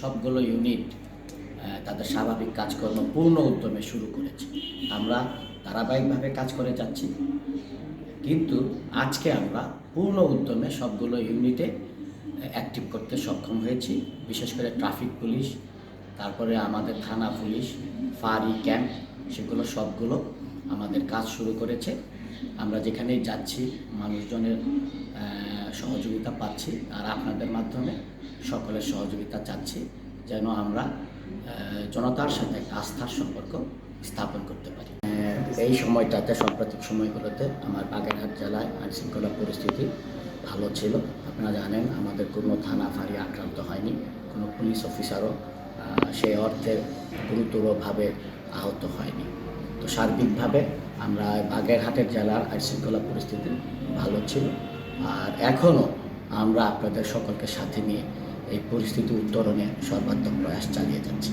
সবগুলো ইউনিট তাদের স্বাভাবিক কাজকর্ম পূর্ণ উদ্যমে শুরু করেছে। আমরা ধারাবাহিকভাবে কাজ করে যাচ্ছি। কিন্তু আজকে আমরা পূর্ণ উদ্যমে সবগুলো ইউনিটে অ্যাক্টিভ করতে সক্ষম হয়েছি। বিশেষ করে ট্রাফিক পুলিশ তারপরে আমাদের থানা পুলিশ, ফাঁড়ি, ক্যাম্প, সেগুলো সবগুলো আমাদের কাজ শুরু করেছে। আমরা যেখানেই যাচ্ছি, মানুষজনের সহযোগিতা পাচ্ছি আর আপনাদের মাধ্যমে সকলের সহযোগিতা চাচ্ছি যেন আমরা জনতার সাথে একটা আস্থার সম্পর্ক স্থাপন করতে পারি। এই সময়টাতে সাম্প্রতিক সময়গুলোতে আমার বাগেরহাট জেলায় আইন শৃঙ্খলা পরিস্থিতি ভালো ছিল। আপনারা জানেন, আমাদের কোনো থানা ফাঁড়ি আক্রান্ত হয়নি, কোনো পুলিশ অফিসারও সেই অর্থে গুরুতরভাবে আহত হয়নি। তো সার্বিকভাবে আমরা বাগেরহাটের জেলার আইন শৃঙ্খলা পরিস্থিতি ভালো ছিল। আর এখনও আমরা আপনাদের সকলকে সাথে নিয়ে এই পরিস্থিতি উত্তরণে সর্বাত্মক প্রয়াস চালিয়ে যাচ্ছি।